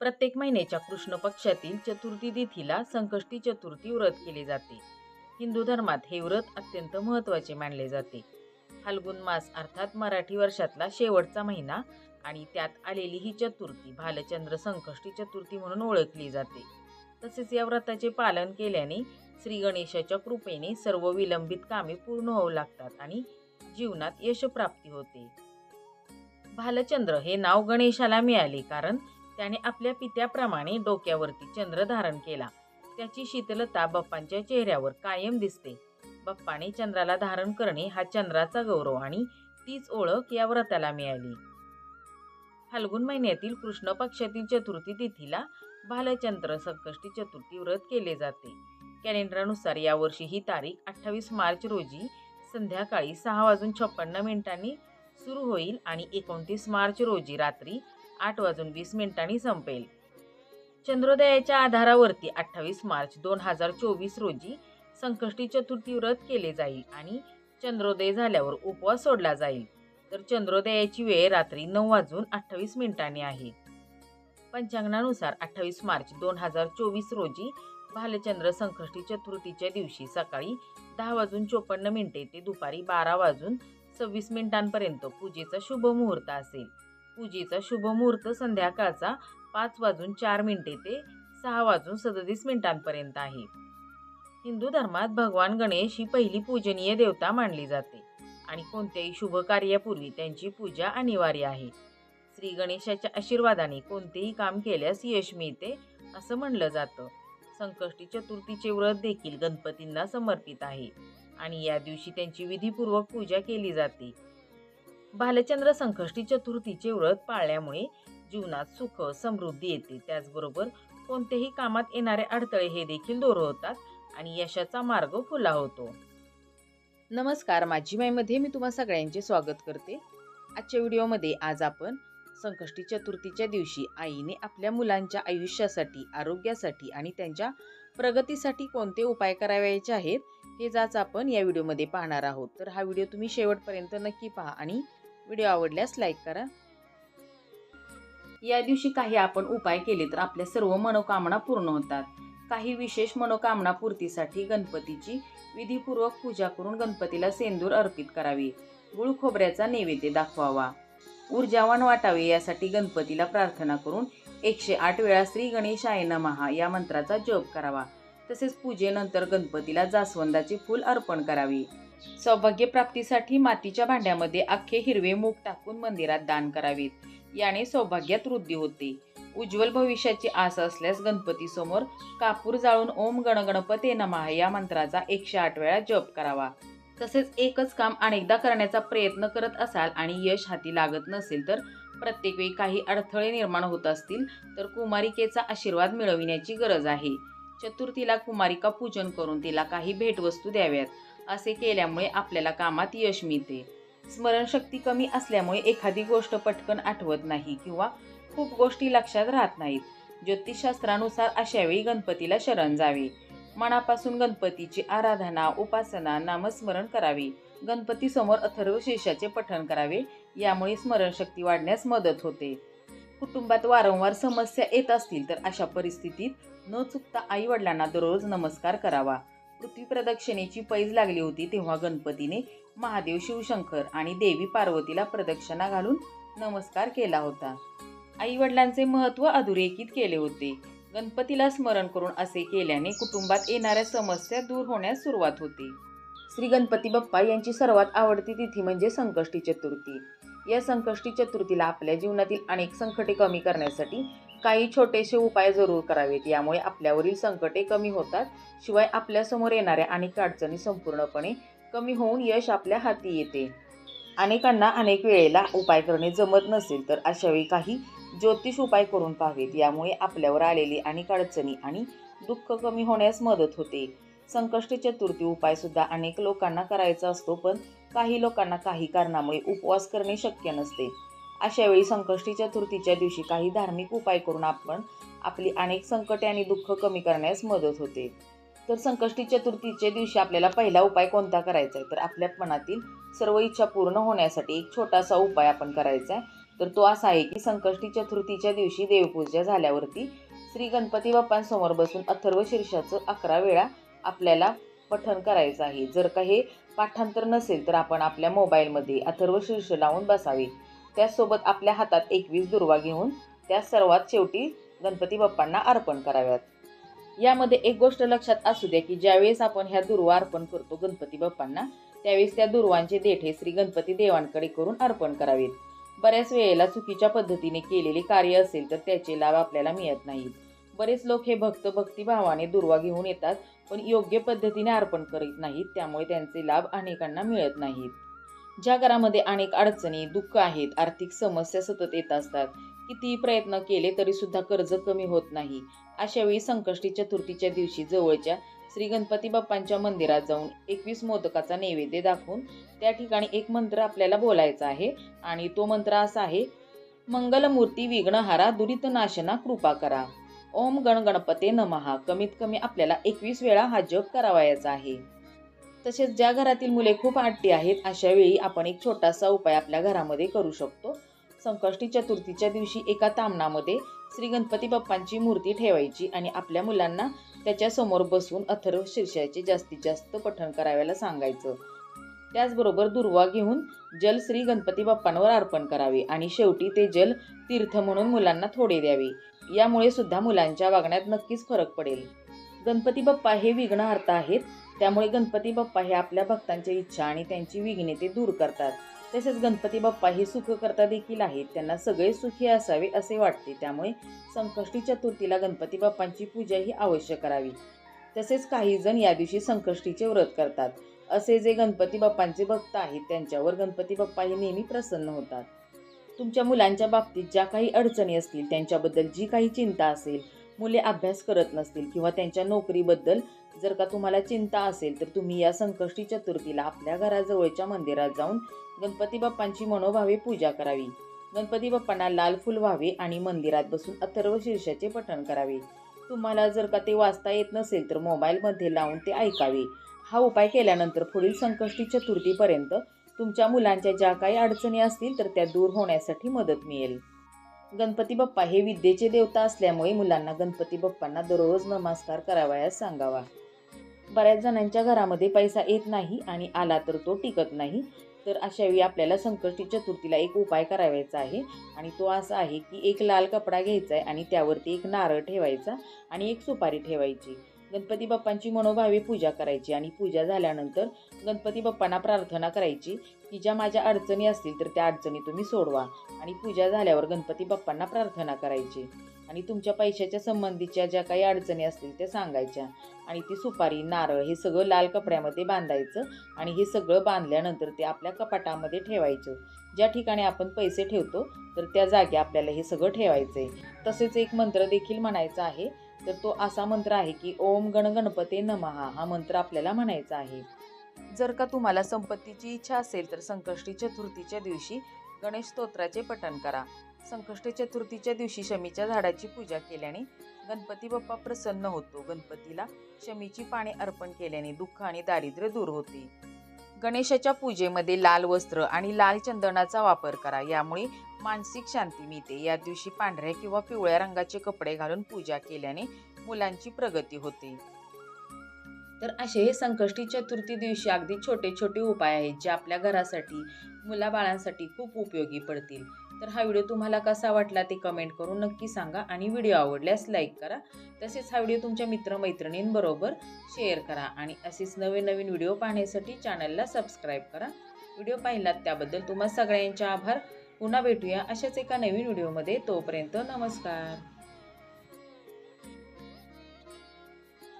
प्रत्येक महिन्याच्या कृष्ण पक्षातील चतुर्थी तिथीला संकष्टी चतुर्थी व्रत केले जाते. हिंदू धर्मात हे व्रत अत्यंत महत्त्वाचे मानले जाते. फाल्गुन मास अर्थात मराठी वर्षातला शेवटचा महिना आणि त्यात आलेली ही चतुर्थी भालचंद्र संकष्टी चतुर्थी म्हणून ओळखली जाते. तसेच या व्रताचे पालन केल्याने श्री गणेशाच्या कृपेने सर्व विलंबित कामे पूर्ण होऊ लागतात आणि जीवनात यशप्राप्ती होते. भालचंद्र हे नाव गणेशाला मिळाले कारण त्याने आपल्या पित्याप्रमाणे डोक्यावरती चंद्र धारण केला. त्याची शीतलता बाप्पांच्या चेहऱ्यावर कायम दिसते. बाप्पाने चंद्राला धारण करणे हा चंद्राचा गौरव आणि तीच ओळख या व्रताला मिळाली. फाल्गुन महिन्यातील कृष्ण पक्षातील चतुर्थी तिथीला भालचंद्र संकष्टी चतुर्थी व्रत केले जाते. कॅलेंडरनुसार यावर्षी ही तारीख अठ्ठावीस मार्च रोजी संध्याकाळी सहा वाजून छप्पन्न मिनिटांनी सुरू होईल आणि एकोणतीस मार्च रोजी रात्री आठ वाजून वीस मिनिटांनी संपेल. चंद्रोदयाच्या आधारावरती अठ्ठावीस मार्च दोन हजार चोवीस रोजी संकष्टी चतुर्थी व्रत केले जाईल आणि चंद्रोदय झाल्यावर उपवास सोडला जाईल. तर चंद्रोदयाची वेळ रात्री नऊ वाजून अठ्ठावीस मिनिटांनी आहे. पंचांगणानुसार अठ्ठावीस मार्च दोन हजार चोवीस रोजी भालचंद्र संकष्टी चतुर्थीच्या दिवशी सकाळी दहा वाजून चोपन्न मिनिटे ते दुपारी बारा वाजून सव्वीस मिनिटांपर्यंत पूजेचा शुभ मुहूर्त असेल. पूजेचा शुभ मुहूर्त संध्याकाळचा पाच वाजून चार मिनिटे ते सहा वाजून सदतीस मिनिटांपर्यंत आहे. हिंदू धर्मात भगवान गणेश ही पहिली पूजनीय देवता मानली जाते आणि कोणत्याही शुभ कार्यापूर्वी त्यांची पूजा अनिवार्य आहे. श्री गणेशाच्या आशीर्वादाने कोणतेही काम केल्यास यश मिळते असं म्हणलं जातं. संकष्टी चतुर्थीचे व्रत देखील गणपतींना समर्पित आहे आणि या दिवशी त्यांची विधीपूर्वक पूजा केली जाते. भालचंद्र संकष्टी चतुर्थीचे व्रत पाळल्यामुळे जीवनात सुख समृद्धी येते. त्याचबरोबर कोणत्याही कामात येणारे अडथळे हे देखील दूर होतात आणि यशाचा मार्ग खुला होतो. नमस्कार माझी माईमध्ये मी तुम्हा सगळ्यांचे स्वागत करते. आजच्या व्हिडिओमध्ये आज आपण संकष्टी चतुर्थीच्या दिवशी आईने आपल्या मुलांच्या आयुष्यासाठी आरोग्यासाठी आणि त्यांच्या प्रगतीसाठी कोणते उपाय करावयाचे आहेत हे जाच आपण या व्हिडिओमध्ये पाहणार आहोत. तर हा व्हिडिओ तुम्ही शेवटपर्यंत नक्की पहा आणि व्हिडिओ आवडल्यास लाईक करा. या दिवशी काही आपण उपाय केले तर आपल्या सर्व मनोकामना पूर्ण होतात. काही विशेष मनोकामना पूर्तीसाठी गणपतीची विधीपूर्वक पूजा करून गणपतीला सेंदूर अर्पित करावी. गुळ खोबऱ्याचा नैवेद्य दाखवावा. ऊर्जावान वाटावे यासाठी गणपतीला प्रार्थना करून एकशे आठ वेळा श्री गणेशाय नमहा या मंत्राचा जप करावा. तसेच पूजेनंतर गणपतीला जास्वंदाचे फूल अर्पण करावे. सौभाग्य प्राप्तीसाठी मातीच्या भांड्यामध्ये अख्खे हिरवे मूग टाकून मंदिरात दान करावेत. याने सौभाग्यात वृद्धी होते. उज्ज्वल भविष्याची आस असल्यास गणपतीसमोर कापूर जाळून ओम गणगणपते नमः या मंत्राचा एकशे आठ वेळा जप करावा. तसेच एकच काम अनेकदा करण्याचा प्रयत्न करत असाल आणि यश हाती लागत नसेल तर प्रत्येक वेळी काही अडथळे निर्माण होत असतील तर कुमारिकेचा आशीर्वाद मिळविण्याची गरज आहे. चतुर्थीला कुमारिका पूजन करून तिला काही भेटवस्तू द्याव्यात. असे केल्यामुळे आपल्याला कामात यश मिळते. स्मरणशक्ती कमी असल्यामुळे एखादी गोष्ट पटकन आठवत नाही किंवा खूप गोष्टी लक्षात राहत नाहीत. ज्योतिषशास्त्रानुसार अशावेळी गणपतीला शरण जावे. मनापासून गणपतीची आराधना उपासना नामस्मरण करावे. गणपतीसमोर अथर्व शेषाचे पठण करावे यामुळे स्मरणशक्ती वाढण्यास मदत होते. कुटुंबात वारंवार समस्या येत असतील तर अशा परिस्थितीत न चुकता आईवडिलांना दररोज नमस्कार करावा. पृथ्वी प्रदक्षिणेची पैज लागली होती तेव्हा गणपतीने महादेव शिवशंकर आणि देवी पार्वतीला प्रदक्षिणा घालून नमस्कार केला होता. आई वडिलांचे महत्त्व अधोरेखित केले होते. गणपतीला स्मरण करून असे केल्याने कुटुंबात येणाऱ्या समस्या दूर होण्यास सुरुवात होते. श्री गणपती बाप्पा यांची सर्वात आवडती तिथी म्हणजे संकष्टी चतुर्थी. या संकष्टी चतुर्थीला आपल्या जीवनातील अनेक संकटे कमी करण्यासाठी काही छोटेसे उपाय जरूर करावेत. यामुळे आपल्यावरील संकटे कमी होतात. शिवाय आपल्यासमोर येणाऱ्या अनेक अडचणी संपूर्णपणे कमी होऊन यश आपल्या हाती येते. अनेकांना अनेक वेळेला उपाय करणे जमत नसेल तर अशावेळी काही ज्योतिष उपाय करून पाहावेत. यामुळे आपल्यावर आलेली अनेक अडचणी आणि दुःख कमी होण्यास मदत होते. संकष्टी चतुर्थी उपायसुद्धा अनेक लोकांना करायचा असतो पण काही लोकांना काही कारणामुळे उपवास करणे शक्य नसते. अशावेळी संकष्टी चतुर्थीच्या दिवशी काही धार्मिक उपाय करून आपण आपली अनेक संकटे आणि दुःख कमी करण्यास मदत होते. तर संकष्टी चतुर्थीच्या दिवशी आपल्याला पहिला उपाय कोणता करायचा आहे? तर आपल्या मनातील सर्व इच्छा पूर्ण होण्यासाठी एक छोटासा उपाय आपण करायचा आहे. तर तो असा आहे की संकष्टी चतुर्थीच्या दिवशी देवपूजा झाल्यावरती श्री गणपती बाप्पांसमोर बसून अथर्व शीर्षाचं अकरा वेळा आपल्याला पठण करायचं आहे. जर का हे पाठांतर नसेल तर आपण आपल्या मोबाईलमध्ये अथर्व शीर्ष लावून बसावे. त्यासोबत आपल्या हातात एकवीस दुर्वा घेऊन त्या सर्वात शेवटी गणपती बाप्पांना अर्पण कराव्यात. यामध्ये एक गोष्ट लक्षात असू द्या की ज्यावेळेस आपण ह्या दुर्वा अर्पण करतो गणपती बाप्पांना त्यावेळेस त्या दुर्वांचे देठे श्री गणपती देवांकडे करून अर्पण करावेत. बऱ्याच वेळेला चुकीच्या पद्धतीने केलेले कार्य असेल तर त्याचे लाभ आपल्याला मिळत नाहीत बरेच लोक हे भक्त भक्तिभावाने दुर्वा घेऊन येतात पण योग्य पद्धतीने अर्पण करीत नाहीत त्यामुळे त्यांचे लाभ अनेकांना मिळत नाहीत. ज्या घरामध्ये अनेक अडचणी दुःख आहेत आर्थिक समस्या सतत येत असतात कितीही प्रयत्न केले तरी सुद्धा कर्ज कमी होत नाही. अशा वेळी संकष्टी चतुर्थीच्या दिवशी जवळच्या श्री गणपती बाप्पांच्या मंदिरात जाऊन एकवीस मोदकाचा नैवेद्य दाखवून त्या ठिकाणी एक मंत्र आपल्याला बोलायचा आहे आणि तो मंत्र असा आहे मंगलमूर्ती विघ्नहारा दुरितनाशना कृपा करा. ओम गण गणपते नमहा. कमीत कमी आपल्याला एकवीस वेळा हा जप करावायचा आहे. तसेच ज्या घरातील मुले खूप आट्टी आहेत अशा वेळी आपण एक छोटासा उपाय आपल्या घरामध्ये करू शकतो. संकष्टी चतुर्थीच्या दिवशी एका तामणामध्ये श्री गणपती बाप्पांची मूर्ती ठेवायची आणि आपल्या मुलांना त्याच्यासमोर बसून अथर्व शीर्षाचे जास्तीत जास्त पठण करायला सांगायचं. त्याचबरोबर दुर्वा घेऊन जल श्री गणपती बाप्पांवर अर्पण करावे आणि शेवटी ते जल तीर्थ म्हणून मुलांना थोडे द्यावे. यामुळे सुद्धा मुलांच्या वागण्यात नक्कीच फरक पडेल. गणपती बाप्पा हे विघ्नहर्ता आहेत. त्यामुळे गणपती बाप्पा हे आपल्या भक्तांच्या इच्छा आणि त्यांची विघ्ने ते दूर करतात. तसेच गणपती बाप्पा हे सुखकर्ता देखील आहेत. त्यांना सगळे सुखी असावे असे वाटते. त्यामुळे संकष्टी चतुर्थीला गणपती बाप्पांची पूजा ही अवश्य करावी. तसेच काही जण या दिवशी संकष्टीचे व्रत करतात. असे जे गणपती बाप्पांचे भक्त आहेत त्यांच्यावर गणपती बाप्पा हे नेहमी प्रसन्न होतात. तुमच्या मुलांच्या बाबतीत ज्या काही अडचणी असतील त्यांच्याबद्दल जी काही चिंता असेल मुले अभ्यास करत नसतील किंवा त्यांच्या नोकरीबद्दल जर का तुम्हाला चिंता असेल तर तुम्ही या संकष्टी चतुर्थीला आपल्या घराजवळच्या मंदिरात जाऊन गणपती बाप्पांची मनोभावे पूजा करावी. गणपती बाप्पांना लाल फुल व्हावे आणि मंदिरात बसून अथर्व शीर्षाचे पठण करावे. तुम्हाला जर का ते वाचता येत नसेल तर मोबाईलमध्ये लावून ते ऐकावे. हा उपाय केल्यानंतर पुढील संकष्टी चतुर्थीपर्यंत तुमच्या मुलांच्या ज्या काही अडचणी असतील तर त्या दूर होण्यासाठी मदत मिळेल. गणपती बाप्पा हे विद्येचे देवता असल्यामुळे मुलांना गणपती बाप्पांना दररोज नमस्कार करावयास सांगावा. बऱ्याच जणांच्या घरामध्ये पैसा येत नाही आणि आला तर तो टिकत नाही. तर अशावेळी आपल्याला संकष्टी चतुर्थीला एक उपाय करावायचा आहे आणि तो असा आहे की एक लाल कपडा घ्यायचा आहे आणि त्यावरती एक नारळ ठेवायचा आणि एक सुपारी ठेवायची. गणपती बाप्पांची मनोभावे पूजा करायची आणि पूजा झाल्यानंतर गणपती बाप्पांना प्रार्थना करायची की ज्या माझ्या अडचणी असतील तर त्या अडचणी तुम्ही सोडवा. आणि पूजा झाल्यावर गणपती बाप्पांना प्रार्थना करायची. आणि तुमच्या पैशाच्या संबंधीच्या ज्या काही अडचणी असतील त्या सांगायच्या. आणि ती सुपारी नारळ हे सगळं लाल कपड्यामध्ये बांधायचं आणि हे सगळं बांधल्यानंतर ते आपल्या कपाटामध्ये ठेवायचं. ज्या ठिकाणी आपण पैसे ठेवतो तर त्या जागी आपल्याला हे सगळं ठेवायचं आहे तसेच एक मंत्र देखील म्हणायचा आहे तर तो असा मंत्र आहे की ओम गण गणपते नमहा हा मंत्र आपल्याला म्हणायचा आहे. जर का तुम्हाला संपत्तीची इच्छा असेल तर संकष्टी चतुर्थीच्या दिवशी गणेश स्तोत्राचे पठण करा. संकष्टी चतुर्थीच्या दिवशी शमीच्या झाडाची पूजा केल्याने गणपती बाप्पा प्रसन्न होतो. गणपतीला शमीची पाने अर्पण केल्याने दुःख आणि दारिद्र्य दूर होते. गणेशाच्या पूजेमध्ये लाल वस्त्र आणि लाल चंदनाचा वापर करा. यामुळे मानसिक शांती मिळते. या दिवशी पांढऱ्या किंवा पिवळ्या रंगाचे कपडे घालून पूजा केल्याने मुलांची प्रगती होते. तर असे हे संकष्टी चतुर्थी दिवशी अगदी छोटे छोटे उपाय आहेत जे आपल्या घरासाठी मुलाबाळांसाठी खूप उपयोगी पडतील. तर हा व्हिडिओ तुम्हाला कसा वाटला ते कमेंट करून नक्की सांगा आणि व्हिडिओ आवडल्यास लाईक करा. तसेच हा व्हिडिओ तुमच्या मित्रमैत्रिणींबरोबर शेअर करा आणि असेच नवीन नवीन व्हिडिओ पाहण्यासाठी चॅनलला सबस्क्राईब करा. व्हिडिओ पाहिलात त्याबद्दल तुम्हा सगळ्यांचे आभार. पुन्हा भेटूया अशाच एका नवीन व्हिडिओमध्ये. तोपर्यंत नमस्कार.